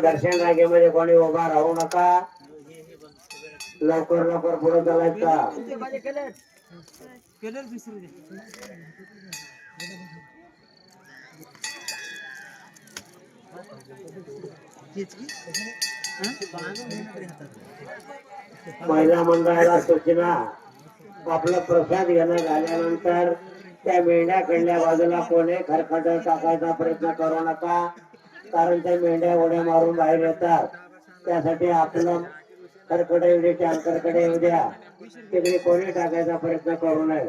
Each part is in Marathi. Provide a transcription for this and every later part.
दर्शन रागेमध्ये कोणी उभा राहू नका. लवकर लवकर पुढे चालायचं. महिला मंडळाला सूचना. आपला प्रसाद घेणं झाल्यानंतर त्या मेंढ्या कडल्या बाजूला कोणी खरखट टाकायचा प्रयत्न करू नका. कारण त्या मेंढ्या उड्या मारून बाहेर येतात त्यासाठी आपलं खरकडे येऊ दे टँकरकडे येऊ द्या तिकडे कोणी टाकायचा प्रयत्न करू नये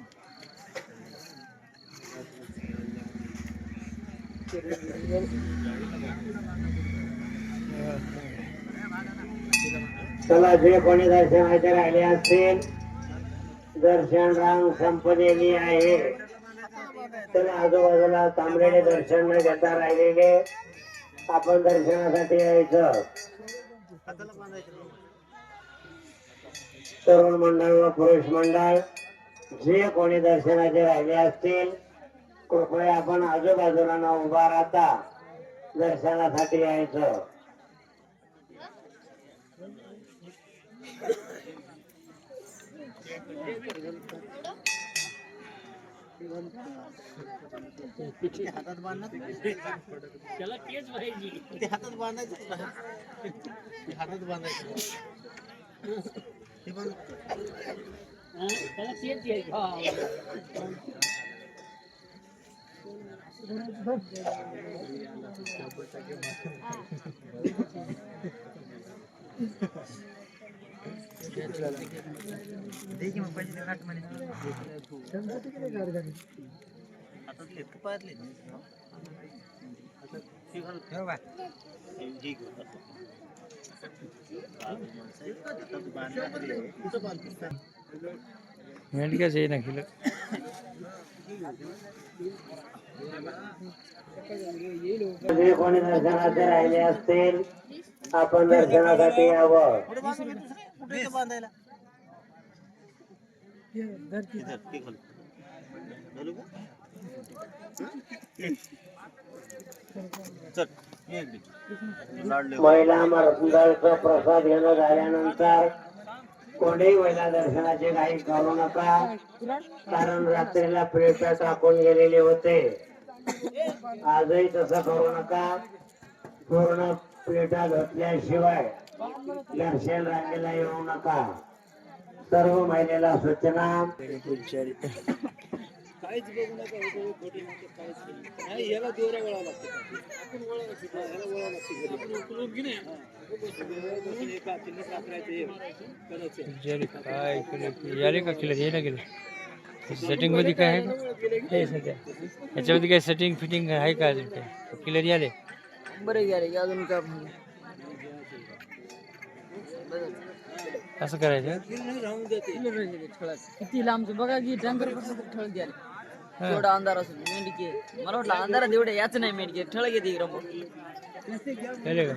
चला जे कोणी दर्शनाचे राहिले असतील दर्शन रांग संपलेली आहे. तर आजूबाजूला तांबलेले दर्शन न घेता राहिलेले आपण दर्शनासाठी यायचं. तरुण मंडळ व पुरुष मंडळ जे कोणी दर्शनाचे राहिले असतील कृपया आपण आजूबाजूला न उभा राहता. दर्शनासाठी यायचं. त्याला तेच पाहिजे. ते हातात बांधायचं हातात बांधायचं त्याला तेच देखिए मैं पंच देवनाट मनीष संस्कृति के लिए गार्डन आता ले पात ले ठीक क्यों भाई ठीक है मेंढ क्या चाहिए ना खिला। जे कोणी दर्शनाचे राहिले असतील आपण दर्शनासाठी यावं महिला मंडळाचा प्रसाद घेणं झाल्यानंतर कोणीही महिला दर्शनाचे काही करू नका. कारण रात्रीला प्रेक्षक आपण गेलेले होते. आजही तसं करू नका. पूर्ण पेटा घातल्याशिवाय दर्शन रांगेला येऊ नका. सर्व महिलेला सूचना. काहीच बघू नका काहीच याला दोऱ्या वळा लागते आपण याला वळा लागते आपण उकलून काय सेटिंग मध्ये काय आहे हे याच्यामध्ये काय सेटिंग फिटिंग आहे का अजून काय क्लिअर याले बरं गेले अजून का असं करायचं किती लांबचं बघा की टँकर कसं ठळ द्याल हा. एवढा अंधार असतो मेंढके मला वाटलं अंधारात एवढे याच नाही मेंढके ठळ घेते रमो याले का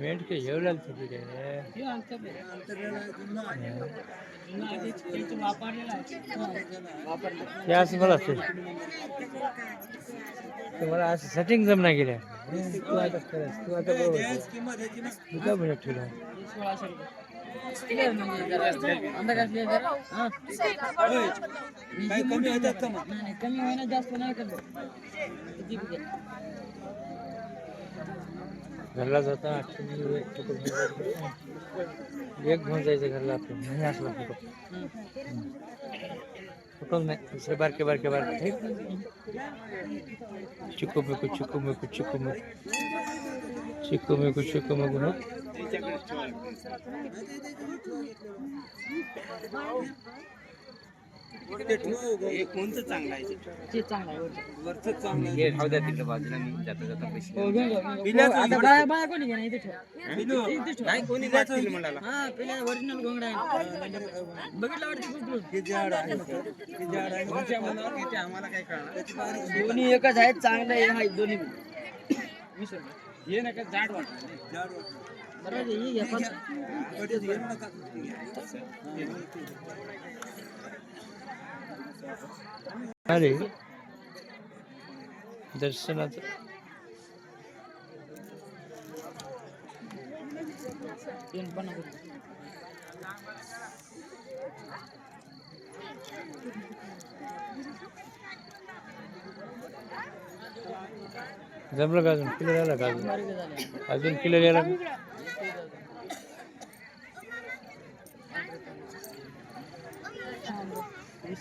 ಮೇಡಿಕೆ ಎವಳಲ್ಲಿ ತುಂಬಿದೆ ಗ್ಯಾಸ್ ಬರುತ್ತೆ तुम्हाला असं सेटिंग जम ना गेले तू आता तू आता बरोबर बजेट ठेवला कमी हाँ। होईना जास्त नाही करत घरला जाता आठवणी एक फोटो घेऊन जायचं. एक घेऊन जायचं घरला आपण नाही असला फोटो फोटो नाही दुसरे बारके बारके बारके. चिकू मिकू चिकू मिकू चिकू मिकू. चिकू मिकू चिकू मिकू त्याच्याकडेच ठेवावं लागतं. ते ठेव, हे कोणतं चांगलं आहे ते? ते चांगलं आहे वरचं. वरचं चांगलं आहे. हे राहू द्या तिकडे बाजूला मी जाता जाता पैसे हो, घेऊन जा, घेऊन जा. पिल्याचं आता इकडे- बाया- बाया कोणी घेणार? इथे ठेव. पिलू, इथे ठेव. नाही कोणी जातील म्हणाला हा, पिल्या original घोंगडा आहे. बघितलं वाटतं कुठून? हे झाड आहे हे झाड आहे तुमच्या मनावर घेते आम्हाला काय कळणार दोन्ही एकच आहेत चांगलं आहे हा, दोन्ही. हे नका झाड वाटलं झाड वाटलं बरं आहे, हे घ्या पाच. कधीच हे नका अरे. दर्शनाचं. रुपये. जमलं का अजून? क्लिअर आला का अजून. अजून क्लिअर यायला? का?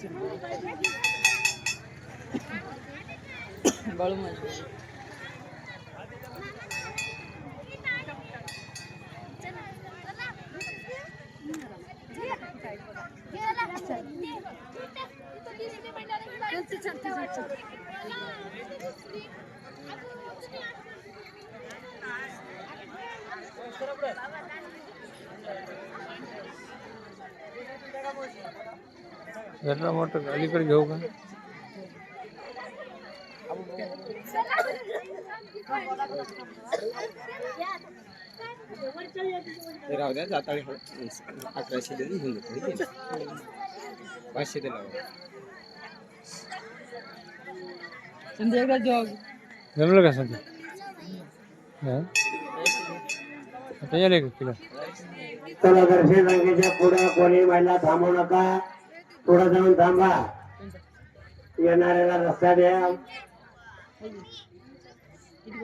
वीस रुपये. बाळू जरा मोठं अलीकडे घेऊ का? राहू द्या जाताळी अकराशे देऊन घेऊन जातो पाचशे दिला संधी एकदा जॉग. जमलं का सध्या? हा? आता यायला का किलो. चला दर्शन रांगेच्या पुढे कोणी महिला थांबू नका. पुढे जाऊन थांबा. येणाऱ्याला रस्ता द्या. किती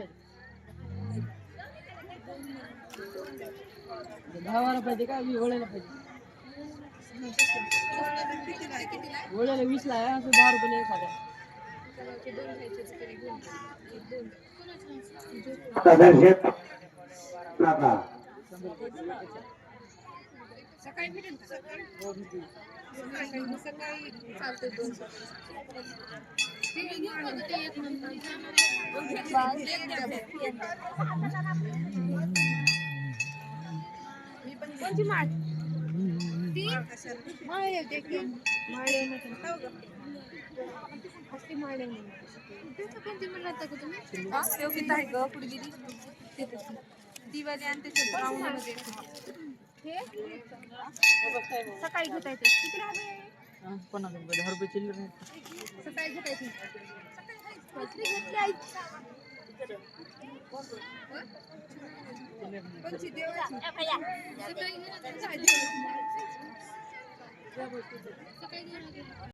पाहिजे का? वळायला पाहिजे. वीस ला आहे असं दहा रुपये हजार दर्शन नका. कोणची माळ ती माळ येते की माळ येणं कोणती म्हणलं का तुम्ही हा आहे ग पुढे दिवाळी आणि त्याच्या राऊंडमध्ये सकाळी घेता येते किती राहते पन्नास रुपये दहा रुपये चिल्लर सकाळी घेता येते सकाळी घेतली आई